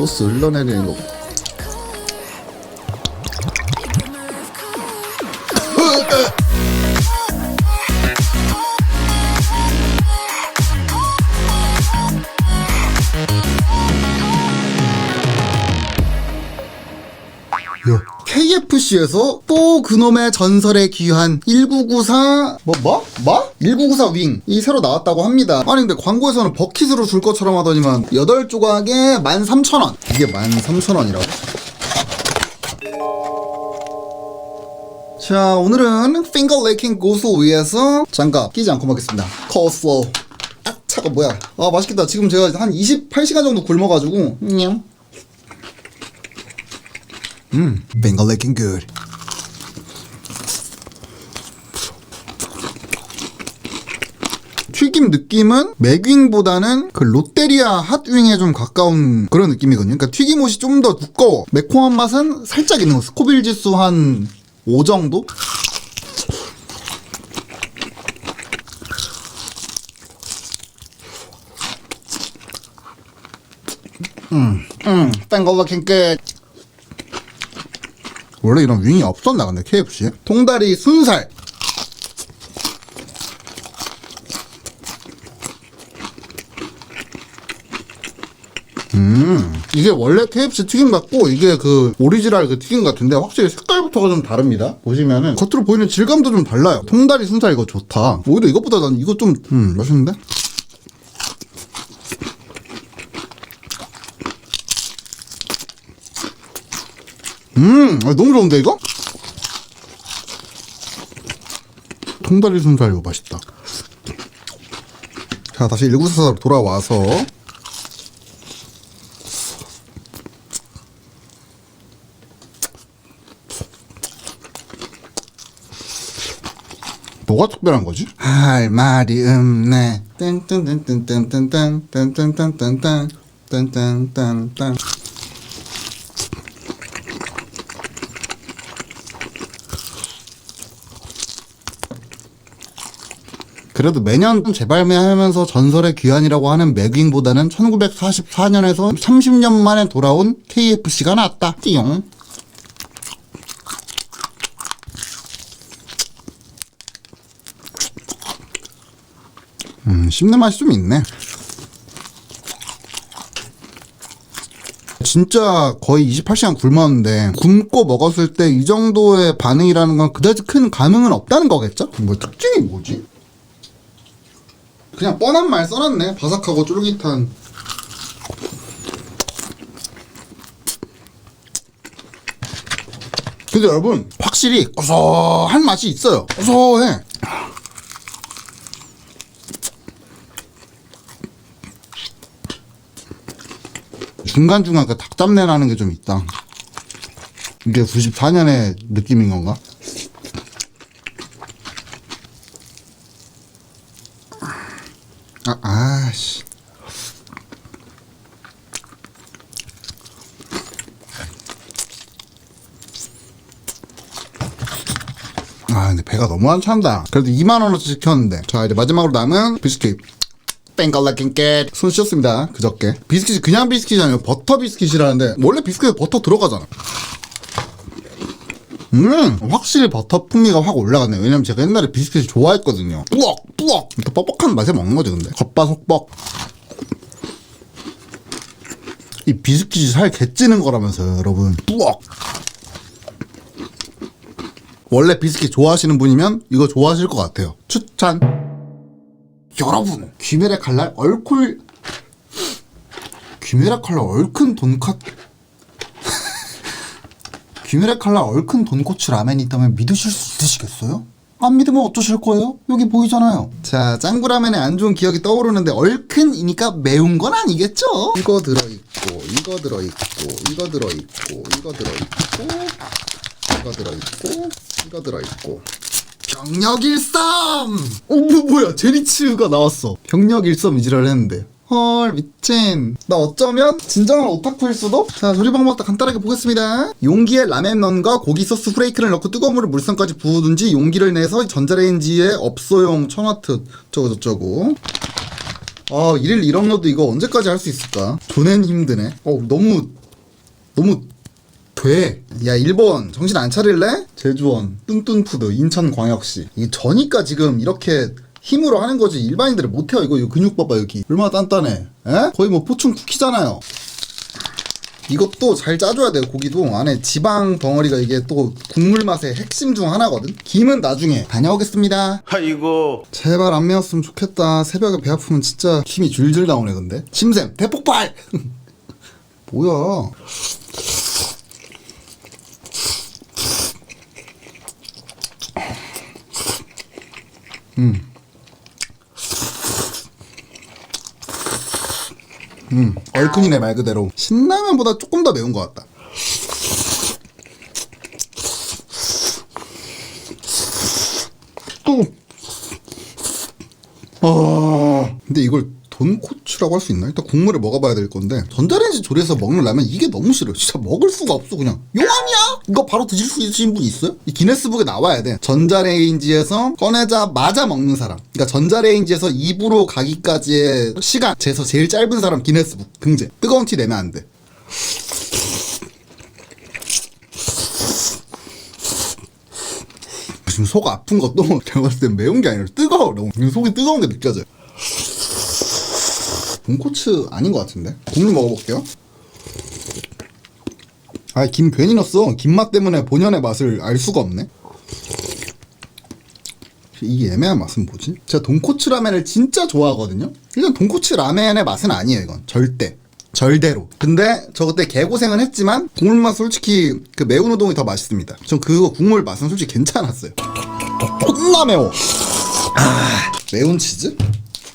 소스 흘러내리는 거. KFC에서 또 그놈의 전설에 귀한 1994 뭐 뭐? 뭐? 1994 윙. 이 새로 나왔다고 합니다. 아니 근데 광고에서는 버킷으로 줄 것처럼 하더니만 8조각에 13,000원. 이게 13,000원이라고? 자, 오늘은 핑거 레이킹 고수 위에서 장갑 끼지 않고 먹겠습니다. 코슬로. 아, 차가 뭐야? 아, 맛있겠다. 지금 제가 한 28시간 정도 굶어가지고. 냠. 음, finger licking good. 튀김 느낌은 맥윙보다는 그 롯데리아 핫윙에 좀 가까운 그런 느낌이거든요. 그러니까 튀김옷이 좀 더 두꺼워. 매콤한 맛은 살짝 있는 거. 스코빌 지수 한 5 정도? 음, 음, licking good. 원래 이런 윙이 없었나 근데 KFC 통다리 순살. 음 이게 원래 KFC 튀김 같고 이게 그 오리지널 그 튀김 같은데 확실히 색깔부터가 좀 다릅니다. 보시면은 겉으로 보이는 질감도 좀 달라요. 통다리 순살 이거 좋다. 오히려 이것보다 난 이거 좀 음, 맛있는데 음 아, 너무 좋은데 이거? 통다리 순살 이거 맛있다 자 다시 1944로 돌아와서 뭐가 특별한 거지? 할 말이 없네 딴딴딴딴딴딴딴딴딴딴딴딴딴 그래도 매년 재발매하면서 전설의 귀환이라고 하는 맥윙보다는 1944년에서 30년 만에 돌아온 KFC가 낫다. 띠용. 음, 씹는 맛이 좀 있네. 진짜 거의 28시간 굶었는데 굶고 먹었을 때 이 정도의 반응이라는 건 그다지 큰 감흥은 없다는 거겠죠? 뭐 특징이 뭐지? 그냥 뻔한 말 써놨네. 바삭하고 쫄깃한. 근데 여러분 확실히 고소한 맛이 있어요. 고소해. 중간중간 그 닭잡내 나는 게 좀 있다. 이게 94년의 느낌인 건가? 아, 아씨. 아, 근데 배가 너무 안 찬다. 그래도 2만원어치 시켰는데. 자, 이제 마지막으로 남은 비스킷. 뺑갈라킹깨 손 씻었습니다. 그저께. 비스킷이 그냥 비스킷이 아니고 버터 비스킷이라는데 원래 비스킷에 버터 들어가잖아. 음 확실히 버터 풍미가 확 올라갔네. 왜냐면 제가 옛날에 비스킷을 좋아했거든요. 뿌억 뿌억. 또 뻑뻑한 맛에 먹는 거지 근데. 겉바속뻑. 이 비스킷이 살 개찌는 거라면서요 여러분. 뿌억 원래 비스킷 좋아하시는 분이면 이거 좋아하실 것 같아요 추천 여러분 귀멸의 칼날 얼쿨 귀멸의 칼날 얼큰 돈카 귀멸의 칼날 얼큰 돈코츠 라멘이 있다면 믿으실 수 있으시겠어요? 안 믿으면 어쩌실 거예요? 여기 보이잖아요. 자, 짱구라면에 안 좋은 기억이 떠오르는데 얼큰이니까 매운 건 아니겠죠? 이거 들어있고, 이거 들어있고, 이거 들어있고, 이거 들어있고, 이거 들어있고, 이거 들어있고. 병력 일섬! 어, 뭐, 뭐야, 제리치가 나왔어. 병력 일섬 이지랄 했는데. 헐, 미친. 나 어쩌면 진정한 오타쿠일 수도? 자, 조리 방법도 간단하게 보겠습니다. 용기에 라멘넌과 고기 소스 프레이크를 넣고 뜨거운 물을 물성까지 부으든지 용기를 내서 전자레인지에 업소용 천와트 저거저쩌고. 아 일일 1업로드 이거 언제까지 할 수 있을까? 돈엔 힘드네. 어 너무 너무 돼. 야 일본 정신 안 차릴래? 제주원, 뚠뚠푸드, 인천광역시. 이 저니까 지금 이렇게 힘으로 하는 거지 일반인들은 못해요. 이거, 이거 근육 봐봐 여기 얼마나 단단해. 에? 거의 뭐 포춘 쿠키잖아요. 이것도 잘 짜줘야 돼요 고기도 안에 지방 덩어리가 이게 또 국물 맛의 핵심 중 하나거든 김은 나중에 다녀오겠습니다 아이고 제발 안 매웠으면 좋겠다 새벽에 배 아프면 진짜 힘이 줄줄 나오네 근데 침샘 대폭발 뭐야 음 얼큰이네 말 그대로 신라면보다 조금 더 매운 것 같다 또 아, 근데 이걸 돈코츠라고 할 수 있나? 일단 국물을 먹어봐야 될 건데 전자레인지 조리해서 먹는 라면 이게 너무 싫어. 진짜 먹을 수가 없어 그냥. 용암이야? 이거 바로 드실 수 있으신 분 있어요? 이 기네스북에 나와야 돼. 전자레인지에서 꺼내자마자 먹는 사람. 그러니까 전자레인지에서 입으로 가기까지의 시간 재서 제일 짧은 사람 기네스북 등재. 뜨거운 티 내면 안 돼. 지금 속 아픈 것도 제가 봤을 땐 매운 게 아니라 뜨거워. 너무 속이 뜨거운 게 느껴져요. 돈코츠 아닌 것 같은데? 국물 먹어볼게요. 아, 김 괜히 넣었어. 김맛 때문에 본연의 맛을 알 수가 없네. 이 애매한 맛은 뭐지? 제가 돈코츠 라멘을 진짜 좋아하거든요? 일단 돈코츠 라멘의 맛은 아니에요, 이건. 절대. 절대로. 근데 저 그때 개고생은 했지만 국물 맛 솔직히 그 매운 우동이 더 맛있습니다. 전 그거 국물 맛은 솔직히 괜찮았어요. 존나 매워. 아, 매운 치즈?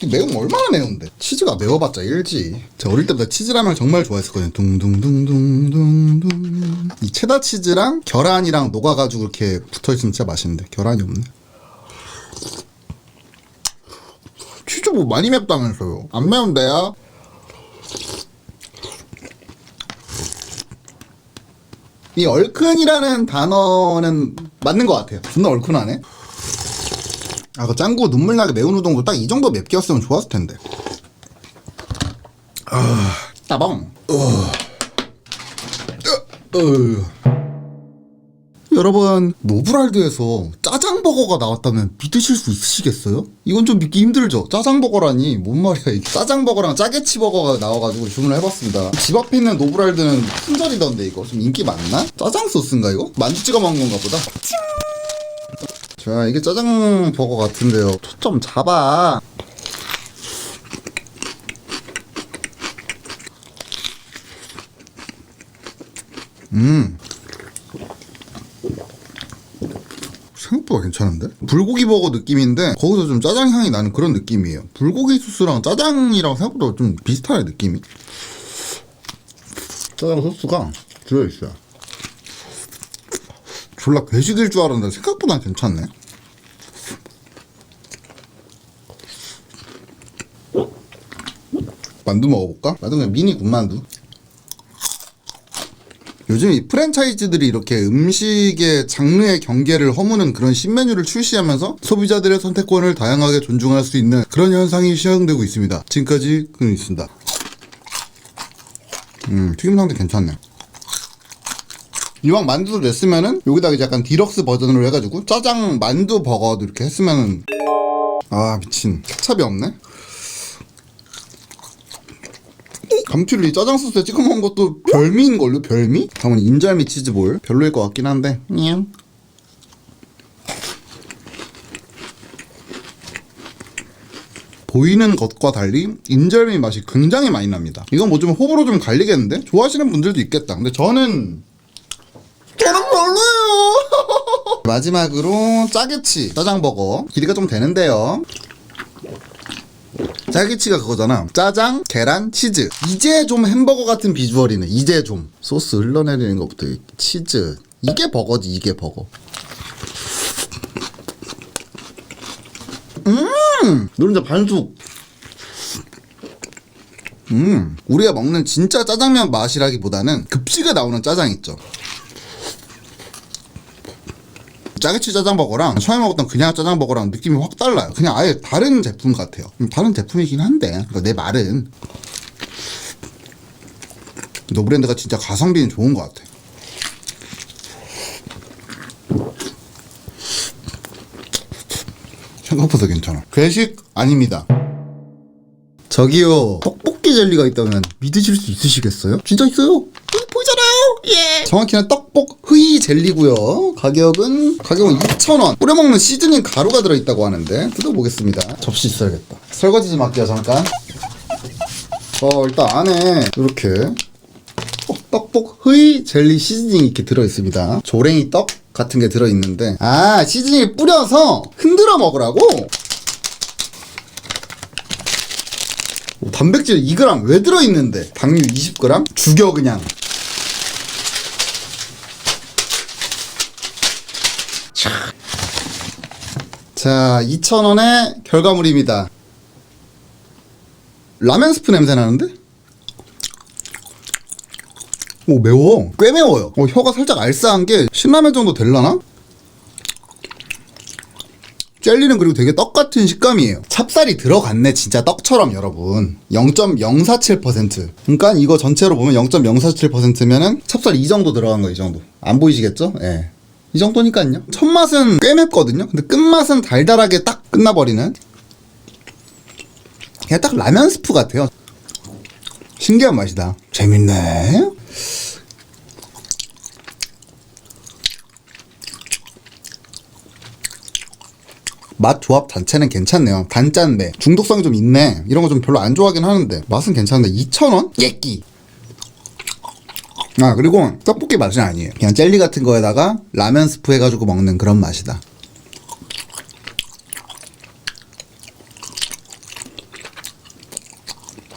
이 매운 거 얼마나 매운데? 치즈가 매워봤자 일지. 제가 어릴 때부터 치즈라면 정말 좋아했었거든요. 둥둥둥둥둥둥. 이 체다 치즈랑 계란이랑 녹아가지고 이렇게 붙어있으면 진짜 맛있는데 계란이 없네. 치즈 뭐 많이 맵다면서요? 안 매운데요? 이 얼큰이라는 단어는 맞는 것 같아요. 존나 얼큰하네. 아, 그 짱구 눈물 나게 매운 우동도 딱 이 정도 맵기였으면 좋았을 텐데. 아, 따봉. 어. 여러분, 노브랄드에서 짜장버거가 나왔다면 믿으실 수 있으시겠어요? 이건 좀 믿기 힘들죠? 짜장버거라니, 뭔 말이야. 이 짜장버거랑 짜게치버거가 나와가지고 주문을 해봤습니다. 집 앞에 있는 노브랄드는 품절이던데, 이거. 좀 인기 많나? 짜장 소스인가, 이거? 만두 찍어 먹는 건가 보다. 자, 이게 짜장 버거 같은데요. 초점 잡아. 음. 생각보다 괜찮은데? 불고기 버거 느낌인데 거기서 좀 짜장 향이 나는 그런 느낌이에요. 불고기 소스랑 짜장이랑 생각보다 좀 비슷하네 느낌이. 짜장 소스가 들어있어요. 졸라 괴식일 줄 알았는데 생각보다 괜찮네. 만두 먹어볼까? 만두 그냥 미니 군만두. 요즘 이 프랜차이즈들이 이렇게 음식의 장르의 경계를 허무는 그런 신메뉴를 출시하면서 소비자들의 선택권을 다양하게 존중할 수 있는 그런 현상이 시행되고 있습니다. 지금까지 그 있습니다. 음, 튀김 상도 괜찮네. 이왕 만두를 냈으면은 여기다가 이제 약간 디럭스 버전으로 해가지고 짜장 만두 버거도 이렇게 했으면은 아 미친 케찹이 없네. 감튀를 이 짜장 소스에 찍어 먹은 것도 별미인 걸로 별미? 다음은 인절미 치즈볼 별로일 것 같긴 한데. 냥. 보이는 것과 달리 인절미 맛이 굉장히 많이 납니다. 이건 뭐 좀 호불호 좀 갈리겠는데? 좋아하시는 분들도 있겠다. 근데 저는 별로예요. 마지막으로 짜게치 짜장버거 길이가 좀 되는데요. 짜게치가 그거잖아. 짜장, 계란, 치즈. 이제 좀 햄버거 같은 비주얼이네. 이제 좀 소스 흘러내리는 것부터 이 치즈. 이게 버거지. 이게 버거. 음, 노른자 반숙. 음, 우리가 먹는 진짜 짜장면 맛이라기보다는 급식에 나오는 짜장 있죠. 짜게치 짜장버거랑 처음에 먹었던 그냥 짜장버거랑 느낌이 확 달라요. 그냥 아예 다른 제품 같아요. 음, 다른 제품이긴 한데 그러니까 내 말은 노브랜드가 진짜 가성비는 좋은 것 같아. 생각보다 괜찮아. 괴식 아닙니다. 저기요 떡볶이 젤리가 있다면 믿으실 수 있으시겠어요? 진짜 있어요 여기 보이잖아요 예 정확히는 떡볶 흐이 젤리고요. 가격은 가격은 2,000원. 뿌려 먹는 시즈닝 가루가 들어있다고 하는데 뜯어보겠습니다. 접시 있어야겠다. 설거지 좀 할게요 잠깐. 어 일단 안에 이렇게 어, 떡볶 흐이 젤리 시즈닝이 이렇게 들어있습니다. 조랭이 떡 같은 게 들어있는데. 아 시즈닝을 뿌려서 흔들어 먹으라고? 오, 단백질 2g 왜 들어있는데? 당류 20g? 죽여 그냥. 자 2,000원의 결과물입니다. 라면 스프 냄새 나는데? 오 매워. 꽤 매워요. 어, 혀가 살짝 알싸한 게 신라면 정도 될라나? 젤리는 그리고 되게 떡 같은 식감이에요. 찹쌀이 들어갔네, 진짜 떡처럼 여러분. 0.047%. 그러니까 이거 전체로 보면 0.047%면은 찹쌀 이 정도 들어간 거, 이 정도. 안 보이시겠죠? 예. 이 정도니까요. 첫 맛은 꽤 맵거든요. 근데 끝맛은 달달하게 딱 끝나버리는. 그냥 딱 라면 스프 같아요. 신기한 맛이다. 재밌네. 맛 조합 자체는 괜찮네요. 단짠데 중독성이 좀 있네. 이런 거 좀 별로 안 좋아하긴 하는데 맛은 괜찮은데 2,000원? 예끼. 아 그리고 떡볶이 맛은 아니에요. 그냥 젤리 같은 거에다가 라면 스프 해가지고 먹는 그런 맛이다.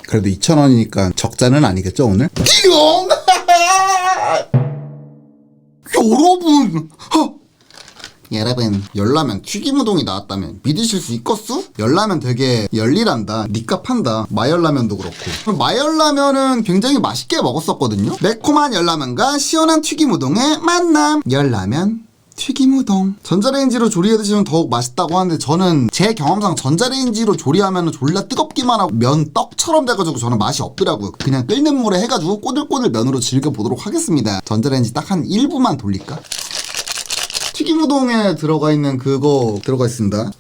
그래도 2,000원이니까 적자는 아니겠죠 오늘? 띠용! 여러분! 허! 여러분 열라면 튀김우동이 나왔다면 믿으실 수 있겠어? 열라면 되게 열일한다 니값한다 마열라면도 그렇고 마열라면은 굉장히 맛있게 먹었었거든요 매콤한 열라면과 시원한 튀김우동의 만남 열라면 튀김우동 전자레인지로 조리해 드시면 더욱 맛있다고 하는데 저는 제 경험상 전자레인지로 조리하면 졸라 뜨겁기만 하고 면 떡처럼 돼가지고 저는 맛이 없더라고요 그냥 끓는 물에 해가지고 꼬들꼬들 면으로 즐겨보도록 하겠습니다 전자레인지 딱 한 1분만 돌릴까? 튀김우동에 들어가 있는 그거 들어가 있습니다.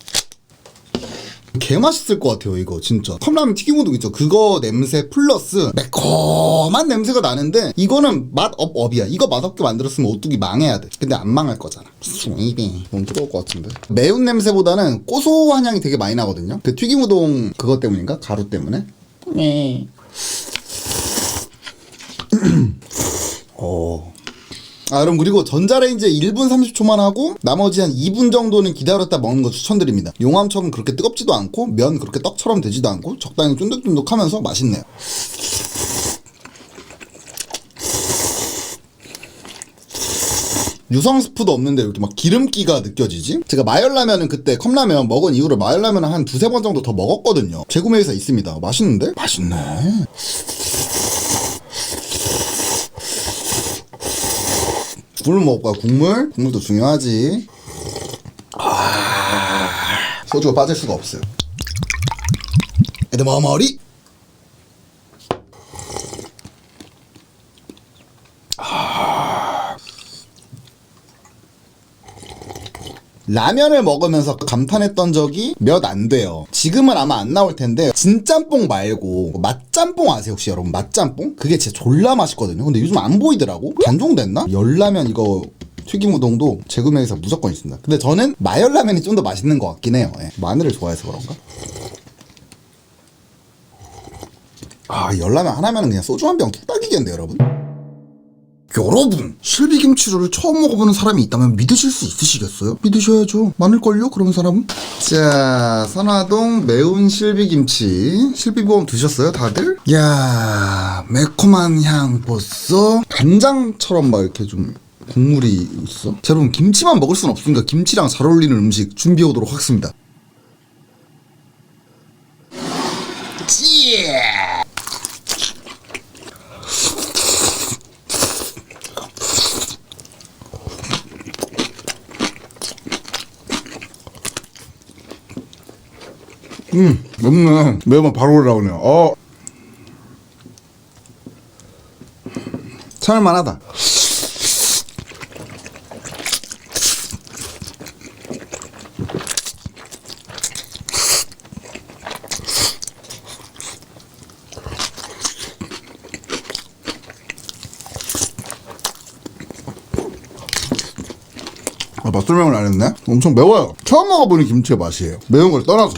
개 맛있을 것 같아요 이거 진짜. 컵라면 튀김우동 있죠? 그거 냄새 플러스 매콤한 냄새가 나는데 이거는 맛업 업이야. 이거 맛없게 만들었으면 오뚜기 망해야 돼. 근데 안 망할 거잖아. 입이 너무 뜨거울 것 같은데. 매운 냄새보다는 고소한 향이 되게 많이 나거든요? 그 튀김우동 그것 때문인가? 가루 때문에? 네. 어. 아, 그럼 그리고 전자레인지에 1분 30초만 하고 나머지 한 2분 정도는 기다렸다 먹는 거 추천드립니다. 용암처럼 그렇게 뜨겁지도 않고 면 그렇게 떡처럼 되지도 않고 적당히 쫀득쫀득하면서 맛있네요. 유성 스프도 없는데 이렇게 막 기름기가 느껴지지? 제가 마열라면은 그때 컵라면 먹은 이후로 마열라면은 한 두세 번 정도 더 먹었거든요. 재구매해서 있습니다. 맛있는데? 맛있네. 국물 먹을까 국물? 국물도 중요하지. 아 소주가 빠질 수가 없어요. 에드머머리 라면을 먹으면서 감탄했던 적이 몇 안 돼요. 지금은 아마 안 나올 텐데 진짬뽕 말고 맛짬뽕 아세요 혹시 여러분? 맛짬뽕? 그게 진짜 졸라 맛있거든요. 근데 요즘 안 보이더라고. 단종됐나? 열라면 이거 튀김우동도 재구매해서 무조건 있습니다. 근데 저는 마열라면이 좀 더 맛있는 것 같긴 해요. 예. 마늘을 좋아해서 그런가? 아 열라면 하나면은 그냥 소주 한 병 뚝딱이겠는데 여러분? 여러분 실비김치를 처음 먹어보는 사람이 있다면 믿으실 수 있으시겠어요? 믿으셔야죠 많을걸요 그런 사람은? 자 선화동 매운 실비김치 실비보험 드셨어요 다들? 야 매콤한 향 벌써 간장처럼 막 이렇게 좀 국물이 있어 자 여러분 김치만 먹을 순 없으니까 김치랑 잘 어울리는 음식 준비해 오도록 하겠습니다 찌 음, 맵네. 매우면 바로 올라오네요. 어. 참을만하다. 아, 맛 설명을 안 했네? 엄청 매워요. 처음 먹어보는 김치의 맛이에요. 매운 걸 떠나서.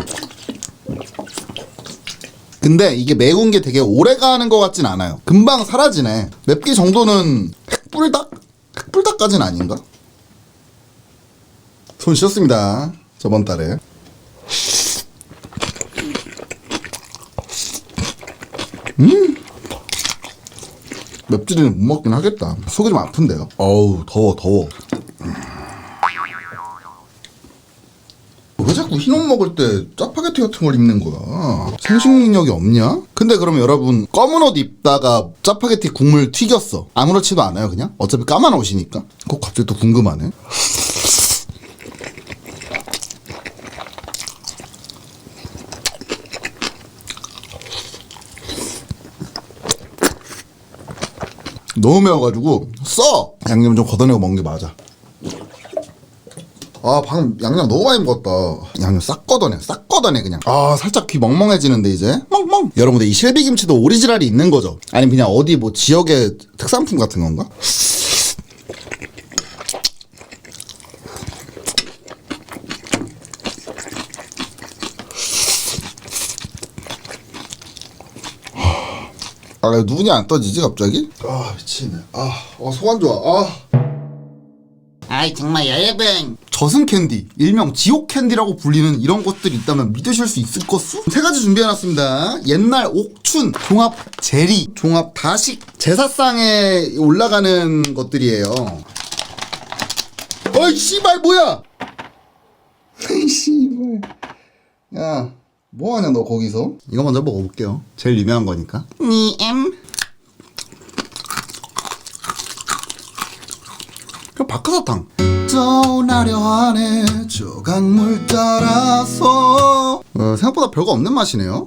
근데 이게 매운 게 되게 오래 가는 것 같진 않아요. 금방 사라지네. 맵기 정도는 핵불닭? 핵불닭까지는 아닌가? 손 씻었습니다. 저번 달에. 맵찔이는 못 먹긴 하겠다. 속이 좀 아픈데요. 어우, 더워, 더워. 흰옷 먹을 때 짜파게티 같은 걸 입는 거야? 생식능력이 없냐? 근데 그럼 여러분, 검은 옷 입다가 짜파게티 국물 튀겼어. 아무렇지도 않아요, 그냥? 어차피 까만 옷이니까. 그거 갑자기 또 궁금하네. 너무 매워가지고 써! 양념 좀 걷어내고 먹는 게 맞아. 아 방금 양념 너무 많이 먹었다. 양념 싹 걷어내, 싹 걷어내, 그냥. 아, 살짝 귀 멍멍해지는데, 이제? 멍멍! 여러분들, 이 실비김치도 오리지널이 있는 거죠? 아니면 그냥 어디 뭐 지역의 특산품 같은 건가? 아왜 눈이 안 떠지지 갑자기? 아 미치네. 아 어, 속안 좋아. 아. 아이 정말 여러분 저승 캔디, 일명 지옥 캔디라고 불리는 이런 것들이 있다면 믿으실 수 있을 것수? 세 가지 준비해놨습니다. 옛날 옥춘, 종합 제리, 종합 다식, 제사상에 올라가는 것들이에요. 어이, 씨발, 뭐야! 이 씨발. 야, 뭐하냐, 너 거기서? 이거 먼저 먹어볼게요. 제일 유명한 거니까. 니엠 그냥 박하사탕. 떠나려 하네. 저 강물 따라서. 어, 생각보다 별거 없는 맛이네요.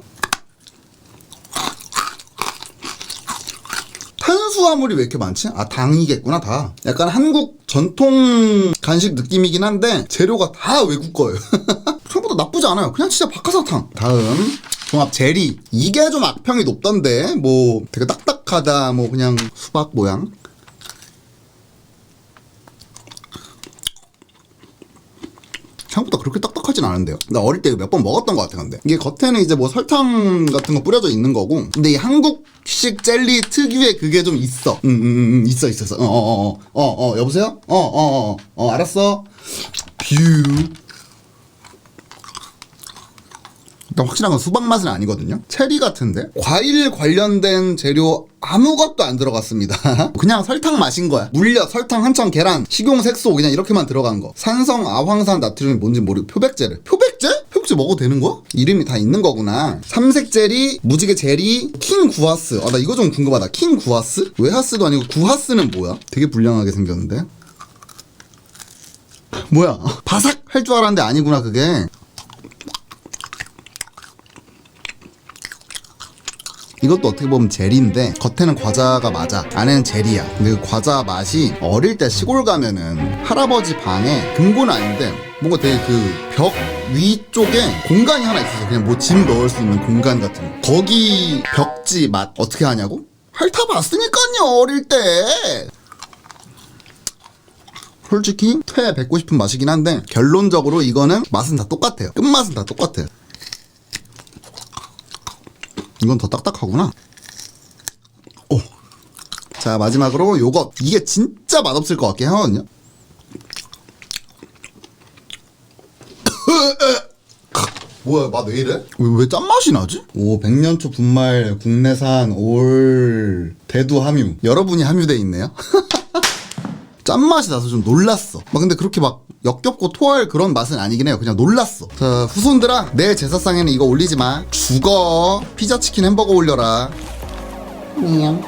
탄수화물이 왜 이렇게 많지? 아 당이겠구나 다. 약간 한국 전통 간식 느낌이긴 한데 재료가 다 외국 거예요. 생각보다 나쁘지 않아요. 그냥 진짜 박하사탕. 다음. 종합 제리. 이게 좀 악평이 높던데 뭐 되게 딱딱하다 뭐 그냥 수박 모양 생각보다 그렇게 딱딱하진 않은데요. 나 어릴 때 몇 번 먹었던 것 같아, 근데. 이게 겉에는 이제 뭐 설탕 같은 거 뿌려져 있는 거고. 근데 이 한국식 젤리 특유의 그게 좀 있어. 음, 음, 음, 음, 있어, 있어, 있어. 어, 어, 어, 어, 어, 여보세요? 어, 어, 어, 어, 알았어. 뷰. 일단 확실한 건 수박 맛은 아니거든요. 체리 같은데 과일 관련된 재료 아무것도 안 들어갔습니다. 그냥 설탕 맛인 거야. 물엿, 설탕, 한천, 계란, 식용 색소 그냥 이렇게만 들어간 거. 산성, 아황산, 나트륨이 뭔지 모르고 표백제를. 표백제? 표백제 먹어도 되는 거야? 이름이 다 있는 거구나. 삼색 제리, 무지개 제리, 킹 구하스. 아 나 이거 좀 궁금하다. 킹 구하스? 외하스도 아니고 구하스는 뭐야? 되게 불량하게 생겼는데. 뭐야? 바삭 할 줄 알았는데 아니구나 그게. 이것도 어떻게 보면 젤리인데 겉에는 과자가 맞아 안에는 젤리야. 근데 그 과자 맛이 어릴 때 시골 가면은 할아버지 방에 금고는 아닌데 뭔가 되게 그 벽 위쪽에 공간이 하나 있어서 그냥 뭐 짐 넣을 수 있는 공간 같은 거. 거기 벽지 맛 어떻게 하냐고? 핥아봤으니까요 어릴 때. 솔직히 퇴 뱉고 싶은 맛이긴 한데 결론적으로 이거는 맛은 다 똑같아요. 끝맛은 다 똑같아요 이건 더 딱딱하구나. 오. 자, 마지막으로 요것. 이게 진짜 맛없을 것 같긴 하거든요. 뭐야, 맛 왜 이래? 왜, 왜 짠맛이 나지? 오, 백년초 분말 국내산 올 대두 함유. 여러분이 함유돼 있네요. 짠맛이 나서 좀 놀랐어. 막 근데 그렇게 막 역겹고 토할 그런 맛은 아니긴 해요. 그냥 놀랐어. 자, 후손들아, 내 제사상에는 이거 올리지 마. 죽어. 피자, 치킨, 햄버거 올려라. 니엠